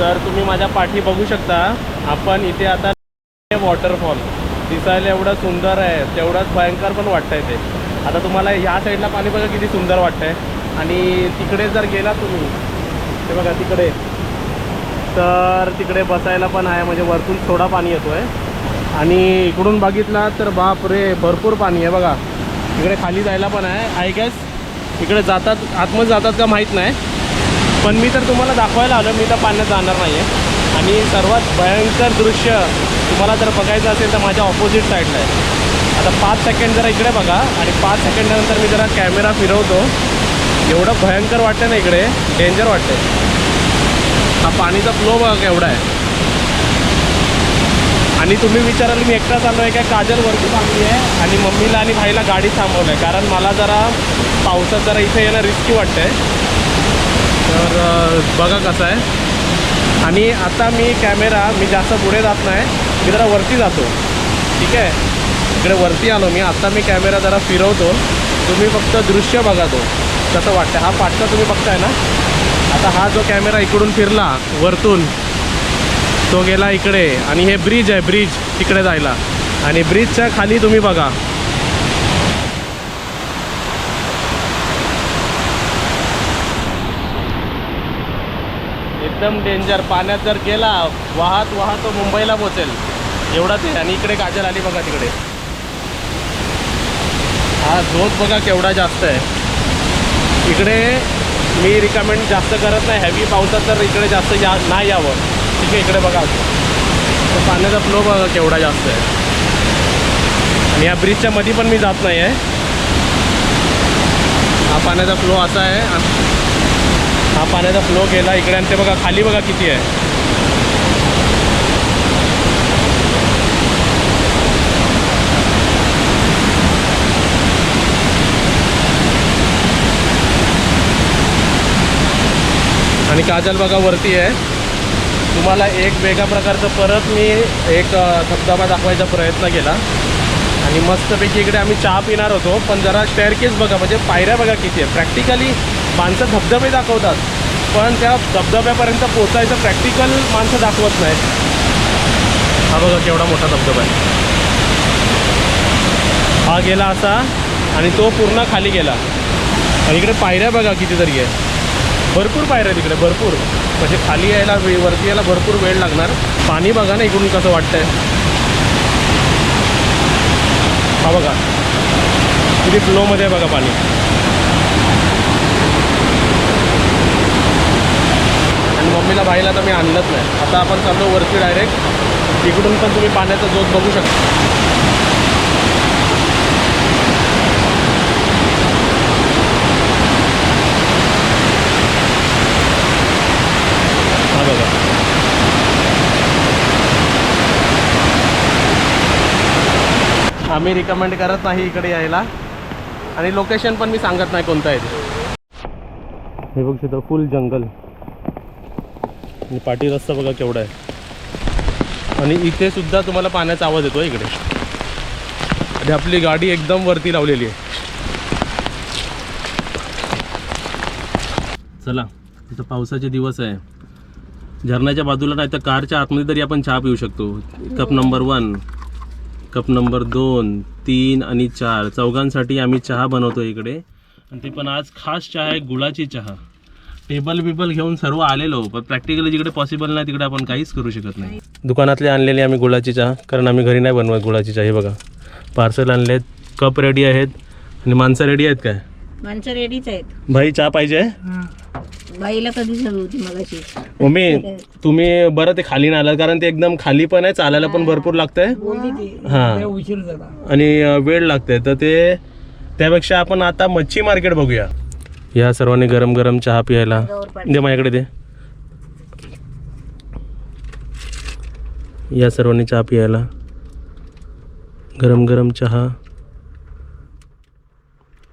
तर तुम्ही माझ्या पाठी बघू शकता. आपण इथे आता वॉटरफॉल दिसायला एवढं सुंदर आहे. तेवढंच भयंकर पण वाटतंय ते. आता तुम्हाला ह्या साईडला पाणी बघा किती सुंदर वाटतं आहे आणि तिकडे जर गेला तुम्ही ते बघा तिकडे तर तिकडे बसायला पण आहे. म्हणजे वरतून थोडा पाणी येतो आहे आणि इकडून बघितला तर बाप रे भरपूर पाणी आहे बघा. इकडे खाली जायला पण आहे. आय गॅस इकडे जातात आतमध्ये जातात का माहीत नाही. पण मी तर तुम्हाला दाखवायला आलो मी तर पाण्यात जाणार नाही आहे आणि सर्वात भयंकर दृश्य तुम्हाला जर बघायचं असेल तर माझ्या ऑपोजिट साईडला आहे. आता पाच सेकंड जरा इकडे बघा आणि पाच सेकंडानंतर मी जरा कॅमेरा फिरवतो. एवढं भयंकर वाटतं ना इकडे डेंजर वाटतं हा पाणीचा फ्लो बघा केवढा आहे. आणि तुम्ही विचाराल मी एकटा आलो आहे काय? काजल वरती चांगली आहे आणि मम्मीला आणि भाईला गाडी थांबवलं आहे कारण मला जरा पावसात जरा इथे येणं रिस्की वाटतं आहे तर बघा कसं आहे. आणि आता मी कॅमेरा मी जास्त पुढे जात नाही. मी जरा वरती जातो. ठीक आहे? इकडे वरती आलो मी. आता मी कॅमेरा जरा फिरवतो. तुम्ही फक्त दृश्य बघा तो. कसं वाटतं? हा पाठचा तुम्ही बघताय ना? आता हा जो कॅमेरा इकडून फिरला वरतून तो गेला इकडे. आणि हे ब्रिज आहे ब्रिज तिकडे जायला. आणि ब्रिजच्या खाली तुम्ही बघा. एकदम डेंजर पाण्यात जर गेला वाहत वाहत तो मुंबईला पोचेल एवढाच आहे आणि इकडे काजल आली बघा तिकडे. हा झोप बघा केवढा जास्त आहे. इकडे मी रिकमेंड जास्त करत नाही. हॅवी पावसात तर इकडे जास्त या नाही यावं. ठीक आहे इकडे बघा. तर पाण्याचा फ्लो बघा केवढा जास्त आहे. आणि या ब्रिजच्या मध्ये पण मी जात नाही आहे हा पाण्याचा फ्लो असा आहे. आणि हा पाण्याचा फ्लो गेला इकडे आणि ते बघा खाली बघा किती आहे. आणि काजल बघा वरती आहे. तुम्हाला एक वेगळ्या प्रकारचं परत मी एक धबधबा दाखवायचा प्रयत्न केला. आणि मस्तपैकी इकडे आम्ही चहा पिणार होतो पण जरा स्टेअरकेस बघा म्हणजे पायऱ्या बघा किती आहे प्रॅक्टिकली माणसं धबधबे दाखवतात पण त्या धबधब्यापर्यंत पोचायचं प्रॅक्टिकल माणसं दाखवत नाहीत. हा बघा केवढा मोठा धबधबा आहे. हा गेला असा आणि तो पूर्ण खाली गेला. आणि इकडे पायऱ्या बघा कितीतरी आहे भरपूर पायऱ्या तिकडे भरपूर. म्हणजे खाली यायला वरती यायला भरपूर वेळ लागणार. पाणी बघा ना इकडून कसं वाटतंय. हा बघा. किती फ्लोमध्ये आहे बघा पाणी. मम्मीला बाईला तर मी आणलंच नाही. आता आपण चाललो वरती डायरेक्ट इकडून पण तुम्ही पाण्याचा जोत बघू शकता. हा बघा. आम्ही रिकमेंड करत नाही इकडे यायला. आणि लोकेशन पण मी सांगत नाही कोणतं आहे हे बघ तिथं फुल जंगल आणि पाठी रस्ता बघा केवढा आहे. आणि इथे सुद्धा तुम्हाला पाण्याचा आवाज येतो इकडे. आणि आपली गाडी एकदम वरती लावलेली आहे. चला इथं पावसाचे दिवस आहे. झरण्याच्या बाजूला नाही तर कारच्या आतमध्ये तरी आपण चहा पिऊ शकतो. Cup number one cup number दोन तीन आणि चार. चौघांसाठी आम्ही चहा बनवतो इकडे. आणि ते पण आज खास चहा आहे गुळाची चहा. टेबल बिबल घेऊन सर्व आलेलो पण प्रॅक्टिकली जिकडे पॉसिबल नाही तिकडे आपण काहीच करू शकत नाही. दुकानातले आणलेली आम्ही गुळाची चहा कारण आम्ही घरी नाही बनवत गुळाची चहा हे बघा. पार्सल आणले आहेत कप रेडी आहेत आणि माणसं रेडी आहेत काय? माणसं रेडीच आहेत. भाई चहा पाहिजे? बाईला कधी होती मगाशी? मम्मी तुम्ही बरं ते खाली नाही आलात कारण ते एकदम खाली पण आहे चालायला पण भरपूर लागतंय. बोलली ती. हां. उशीर झाला. आणि अ, वेळ लागते तर ते त्यापेक्षा आपण आता मच्छी मार्केट बघूया. या सर्वांनी गरम गरम चहा प्यायला. दे माझ्याकडे दे. या सर्वांनी चहा प्यायला. गरम गरम चहा.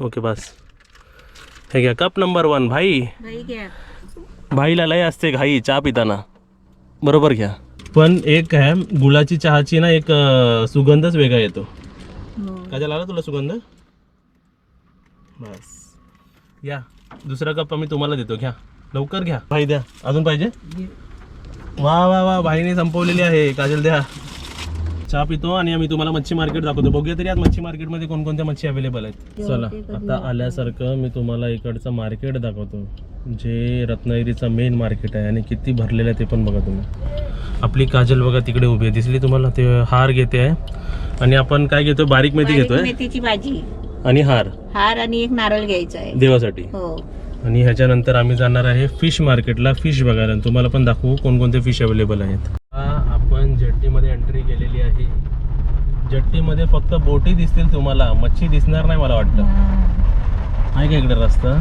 ओके बस. हे घ्या कप नंबर वन भाई. भाईला लय असते घाई चहा पिताना. बरोबर घ्या. पण एक आहे गुळाची चहाची ना एक सुगंधच वेगळा येतो. हो. काजल आला तुला सुगंध? बस. या. दुसरा कप आम्ही तुम्हाला देतो. घ्या. लवकर घ्या. भाई द्या. अजून पाहिजे? वा वा वा. भाईने संपवलेली आहे. काजल द्या. चहा पितो आणि आम्ही तुम्हाला मच्छी मार्केट दाखवतो. बघूया तरी आज मच्छी मार्केटमध्ये कोणकोणत्या मच्छी अवेलेबल आहेत. चला. आता आल्यासारखं मी तुम्हाला इकडचं मार्केट दाखवतो. जे रत्नागिरीचं मेन मार्केट आहे आणि किती भरलेलं आहे ते पण बघा तुम्ही. आपली काजल बघा तिकडे उभी आहे. दिसली तुम्हाला? ते हार घेते आहे. आणि आपण काय घेतोय? बारीक मेथी घेतोय. मेथीची भाजी. आणि हार. हार आणि एक नारळ घ्यायचा आहे. देवासाठी. हो. आणि ह्याच्यानंतर आम्ही जाणार आहे फिश मार्केटला. फिश बघायला. आणि तुम्हाला पण दाखवू कोणकोणते फिश अवेलेबल आहेत. हा, आपण जेट्टीमध्ये एंट्री केलेली आहे. जेट्टीमध्ये फक्त बोटी दिसतील तुम्हाला. मच्छी दिसणार नाही मला वाटतं. आहे का इकडे रस्ता?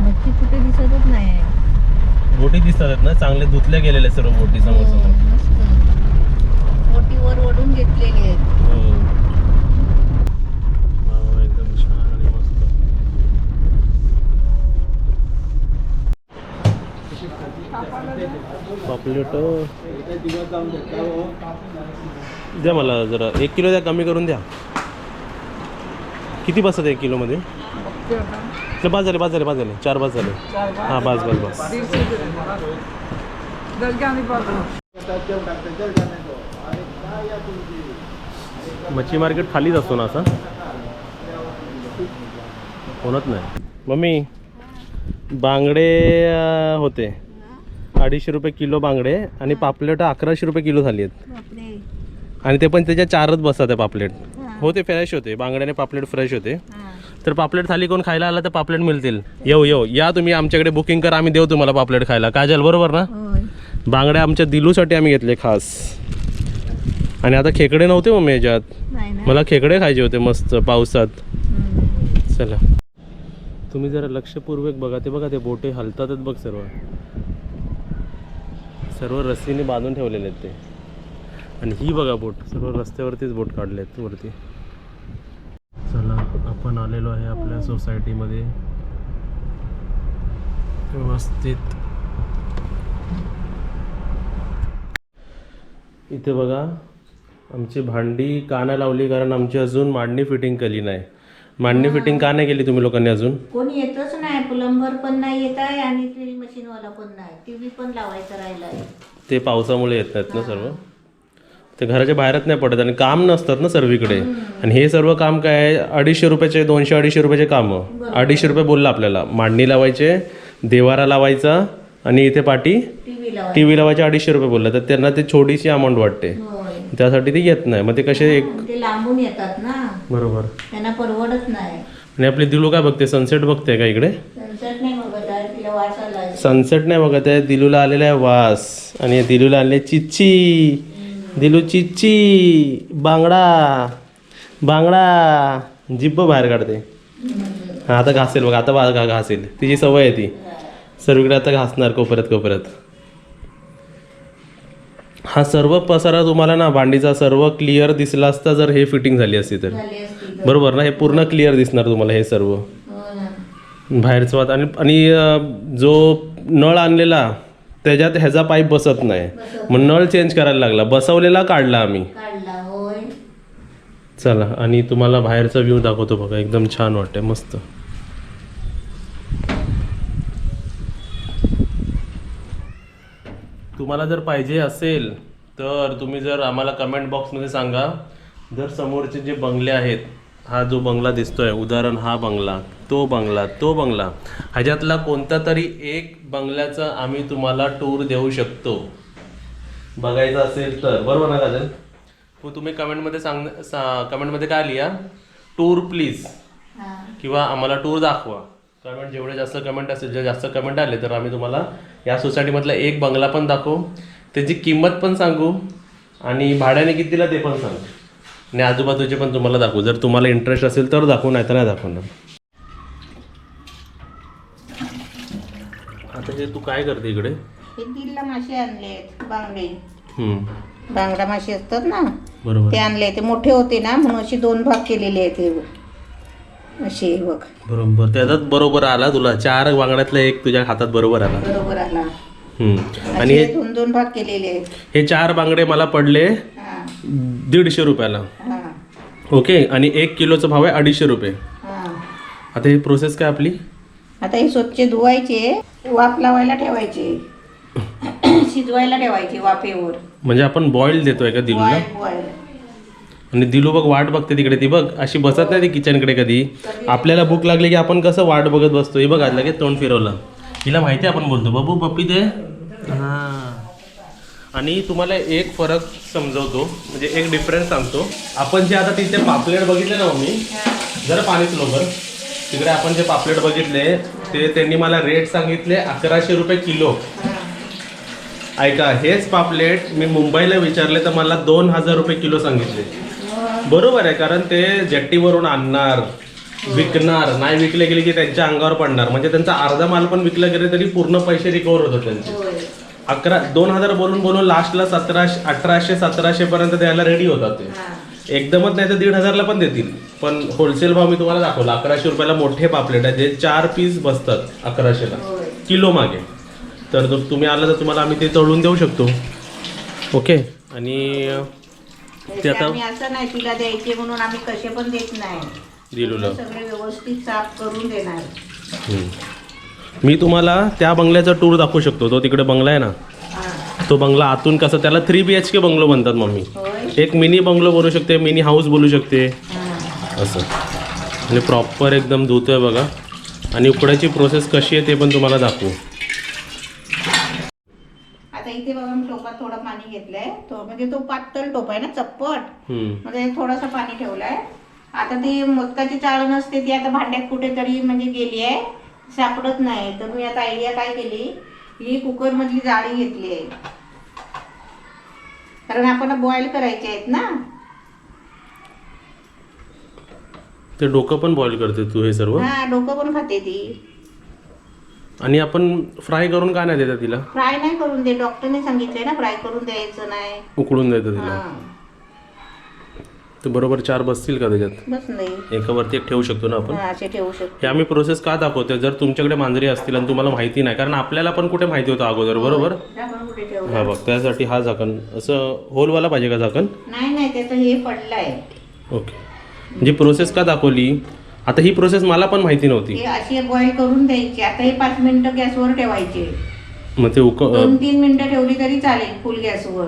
मच्छी कुठे दिसतच नाही. बोटी दिसतात आहेत ना? चांगले धुतल्या गेलेले सर्व बोटी समोर समोर मोठी वर ओढून घेतलेली आहेत हो. वा, वा, एकदम छान आणि मस्त पापलेट द्या मला जरा. एक किलो द्या कमी करून द्या. किती बसत एक किलोमध्ये? ते पाच झाले पाच झाले पाच झाले. चार पाच झाले. हां बस बस बस. मच्छी मार्केट खालीच असतो ना असा? होणत नाही. मम्मी बांगडे होते. अडीचशे रुपये किलो बांगडे आणि पापलेट अकराशे रुपये किलो झाली आहेत. आणि ते पण त्याच्या चारच बसतात पापलेट. होते फ्रेश होते. बांगड्याने पापलेट फ्रेश होते. तर पापलेट थाली कोण खायला आला तर पापलेट मिळतील. येऊ येऊ. या तुम्ही आमच्याकडे बुकिंग करा आम्ही देऊ तुम्हाला पापलेट खायला. काजल बरोबर ना? बांगड्या आमच्या दिलूसाठी आम्ही घेतले खास. आणि आता खेकडे नव्हते मग याच्यात मला खेकडे खायचे होते मस्त पावसात. चला. तुम्ही जरा लक्षपूर्वक बघा. ते बघा ते बोटे हलतातच बघ सर्व. सर्व रस्सीने बांधून ठेवलेले आहेत ते. आणि ही बघा बोट सर्व रस्त्यावरतीच बोट काढले आहेत वरती. चला आपण आलेलो आहे आपल्या सोसायटीमध्ये व्यवस्थित. इथे बघा आमची भांडी का नाही लावली कारण आमची अजून मांडणी फिटिंग केली नाही. मांडणी फिटिंग का नाही केली तुम्ही लोकांनी अजून? कोणी येतच नाही प्लंबर पण नाही येत आहे आणि ड्रिल मशीनवाला पण नाही. टीव्ही पण लावायचा राहिला आहे. ते पावसामुळे येत नाहीत ना सर्व? ते घराच्या बाहेरच नाही पडत आणि काम नसतात ना सर्वीकडे. आणि हे सर्व काम काय आहे? अडीचशे रुपयाचे दोनशे अडीचशे रुपयाचे कामं. अडीचशे रुपये बोलला आपल्याला. मांडणी लावायचे देवारा लावायचा आणि इथे पाठी टीव्ही लावायचा. टी व्ही लावायचे अडीचशे रुपये बोलला. तर त्यांना ते छोटीशी अमाऊंट वाटते. होय. त्यासाठी ते येत नाही. मग ते कसे एक ते लांबून येतात ना. बरोबर. त्यांना परवडत नाही. आणि आपली दिलू काय बघते? सनसेट बघते का इकडे? सनसेट नाही बघत आहे दिलूला आलेला आहे वास. आणि दिलूला आले चिच्ची. दिलू चिच्ची. बांगडा. बांगडा. जिब्ब बाहेर काढते. हा आता घासेल बघा आता घा- घासेल. तिची सवय आहे ती. सर्वीकडे आता घासणार कोपऱ्यात कोपऱ्यात. हा सर्व पसारा तुम्हाला ना भांडीचा सर्व क्लिअर दिसला असता जर हे फिटिंग झाली असती तर. बरोबर ना? हे पूर्ण क्लिअर दिसणार तुम्हाला हे सर्व. हो बाहेरचं वात आणि आणि जो नळ आणलेला त्याच्यात ह्याचा पाईप बसत नाही. मग नळ चेंज करायला लागला. बसवलेला काढला आम्ही. चला आणि तुम्हाला बाहेरचा व्ह्यू दाखवतो बघा. एकदम छान वाटते मस्त. तुम्हाला जर पाहिजे असेल तर तुम्ही जर आम्हाला कमेंट बॉक्समध्ये सांगा. जर समोरचे जे बंगले आहेत हा जो बंगला दिसतोय उदाहरण हा बंगला तो बंगला तो बंगला. ह्याच्यातला कोणता तरी एक बंगल्याचा आम्ही तुम्हाला टूर देऊ शकतो. बघायचं असेल तर. बरोबर ना काजल? हो तुम्ही कमेंटमध्ये सांग सा कमेंटमध्ये काय लिहा? टूर प्लीज किंवा आम्हाला टूर दाखवा. कमेंट जेवढे जास्त कमेंट असेल जे जास्त कमेंट आले तर आम्ही तुम्हाला या सोसायटीमधला एक बंगला पण दाखवू. त्याची किंमत पण सांगू. आणि भाड्याने कितीला ते पण सांगू. आणि आजूबाजूचे पण तुम्हाला दाखवू. जर तुम्हाला इंटरेस्ट असेल तर दाखवू नाही तर नाही दाखवणार. आता हे तू काय करते इकडे? हे दिलला मासे आणलेत बांगडे. बांगडा मासे असतात ना बरोबर. ते आणले ते मोठे होते ना म्हणून असे दोन भाग केलेले आहेत हे. असे बघ. बरोबर. त्याचाच बरोबर आला तुला. चार वांगड्यातला एक तुझ्या हातात बरोबर आला. बरोबर आला. हम्म. आणि हे दोन दोन भाग केलेले आहेत. हे चार बांगडे मला पडले. दीडशे रुपयाला. हा. ओके आणि एक किलोचा भाव आहे अडीचशे रुपये. हा. आता ही प्रोसेस काय आपली? आता हे स्वच्छ धुवायचे वाफ लावायला ठेवायचे. शिजवायला ठेवायचे वाफेवर. म्हणजे आपण बॉईल देतोय का दिलूला? बॉईल बॉईल आणि दिलू बघ वाट बघते तिकडे ती बघ अशी बसत नाही ती किचनकडे कधी. आपल्याला भूक लागली की आपण कसं वाट बघत बसतो? हे बघ आज लगेच तोंड फिरवलं. हिला माहिती आहे आपण बोलतो. बाबू पप्पी दे आणि तुम्हाला एक फरक समजवतो म्हणजे एक डिफरन्स सांगतो. आपण जे आता तिथे पापलेट बघितले ना मम्मी जरा पाणी बरोबर तिकडे आपण जे पापलेट बघितले ते त्यांनी मला रेट सांगितले अकराशे रुपये किलो. ऐका हेच पापलेट मी मुंबईला विचारले तर मला दोन हजार रुपये किलो सांगितले. बरोबर आहे कारण ते जट्टीवरून आणणार विकणार नाही विकले गेले की त्यांच्या अंगावर पडणार. म्हणजे त्यांचा अर्धा माल पण विकला गेले तरी पूर्ण पैसे रिकवर होतात त्यांचे. अकरा दोन हजार बोलून बोलून लास्टला सतराशे अठराशे सतराशे पर्यंत द्यायला रेडी होतात ते. एकदमच नाही तर दीड हजारला पण देतील. पण होलसेल भाव मी तुम्हाला दाखवला अकराशे रुपयाला मोठे पापलेट आहे जे चार पीस बसतात अकराशेला. किलो मागे. तर जर तुम्ही आला तर तुम्हाला आम्ही ते तळून देऊ शकतो. ओके? आणि ते आता असं नाही तिला द्यायचे म्हणून आम्ही कसे पण देत नाही. दिलूला सगळे व्यवस्थित साफ करून देणार. मी तुम्हाला त्या बंगल्याचा टूर दाखवू शकतो. तो तिकडे बंगला आहे ना. तो बंगला आतून कसं त्याला three B H K bungalow म्हणतात मम्मी. एक मिनी बंगलो बनवू शकते मिनी हाऊस बोलू शकते. असं. आणि प्रॉपर एकदम धुतोय बघा. आणि उकडायची प्रोसेस कशी आहे ते पण तुम्हाला दाखवू. आता इथे बघा मी टोपात थोडं पाणी घेतलंय. तो म्हणजे तो पातळ टोप आहे ना चप्पट. मध्ये थोडंसं पाणी ठेवलंय. आता ती मोदकाची चाळ नसते ती आता भांड्यात कुठेतरी म्हणजे गेली आहे. सापडत नाही. तर मी आता आयडिया काय केली? ही कुकर मधली जाळी घेतली आहे. कारण आपण बॉईल करायचे आहेत ना? ते डोकं पण बॉईल करते तू हे सर्व? हा डोकं पण खाते ती. आणि आपण फ्राय करून का नाही देता तिला? फ्राय नाही करून दे डॉक्टरने सांगितलंय ना फ्राय करून द्यायचं नाही. उकळून देतं तिला. हा. ते बरोबर चार बसतील का त्याच्यात? बस नाही. एकावरती एक ठेवू शकतो ना आपण? हा, असे ठेवू शकतो. हे आम्ही प्रोसेस का दाखवतोय? जर तुमच्याकडे मांजरी असतील आणि तुम्हाला माहिती नाही कारण आपल्याला पण कुठे माहिती होतं अगोदर बरोबर? आपण कुठे ठेवलं? हा बघ त्यासाठी हा झाकण असं होलवाला पाहिजे का झाकण? नाही नाही त्याचं हे पडलंय. ओके. म्हणजे प्रोसेस का दाखवली? आता ही प्रोसेस मला पण माहिती नव्हती. हे असे बॉईल करून द्यायचे. आता हे पाच मिनिटं गॅसवर ठेवायचे. मग ते उक दोन तीन मिनिटं ठेवली तरी चालेल फुल गॅसवर.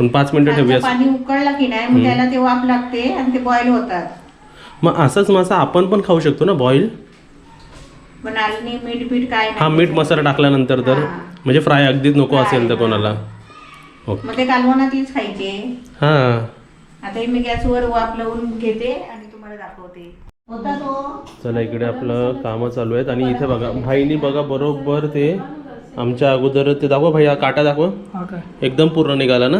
पण पाच मिनिटं ठेवूया. पाणी उकळलं की नाही मग त्याला ते वाफ लागते आणि ते बॉईल होतात. मग असंच मासा आपण पण खाऊ शकतो ना बॉईल पण मीठ काय हा नाही मीठ मसाला टाकल्यानंतर तर हा. म्हणजे फ्राय अगदीच नको Fry, असेल तर हा. कोणाला. ओके मग ते खायचे. हां. आता हे मी गॅसवर वाफ लावून घेते आणि तुम्हाला दाखवते. होता तो. चला इकडे आपलं कामं चालू आहेत आणि इथे बघा भाईनी बघा बरोबर ते आमच्या अगोदर ते दाखवा भाई हा काटा दाखवा. एकदम पूर्ण निघाला ना?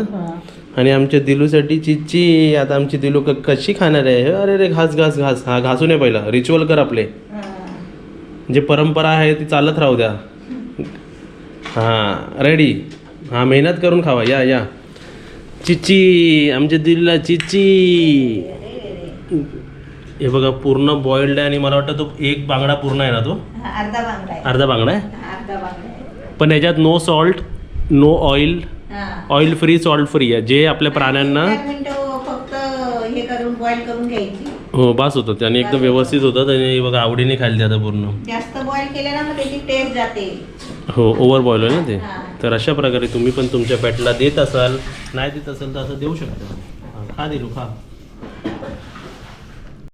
आणि आमच्या दिलूसाठी चिच्ची आता आमची दिलू क- कशी खाणार आहे? अरे रे घास घास घास. हा घासू नये पहिला. रिच्युअल कर आपले. जे परंपरा आहे ती चालत राहू द्या. हां रेडी हां मेहनत करून खावा. या या. चिच्ची आमच्या दिलूला चिच्ची. हे बघा पूर्ण बॉइल्ड आहे आणि मला वाटतं तो एक बांगडा पूर्ण आहे ना तो? अर्धा बांगडा आहे. अर्धा बांगडा आहे? अर्धा बांगडा आहे. पण याच्यात no salt no oil oil free salt free आहे. जे आपल्या प्राण्यांना फक्त हे करून बॉईल करून घ्यायची. हो बास होतं. त्याने एकदम व्यवस्थित होतं. आणि हे बघा आवडीने खायला आता पूर्ण. जास्त बॉईल केले ना मग त्याची टेस्ट जाते. हो ओव्हर बॉईल आहे ना ते. तर अशा प्रकारे तुम्ही पण तुमच्या पेटला देत असाल नाही देत असाल तर असं देऊ शकता. खा दिलू खा.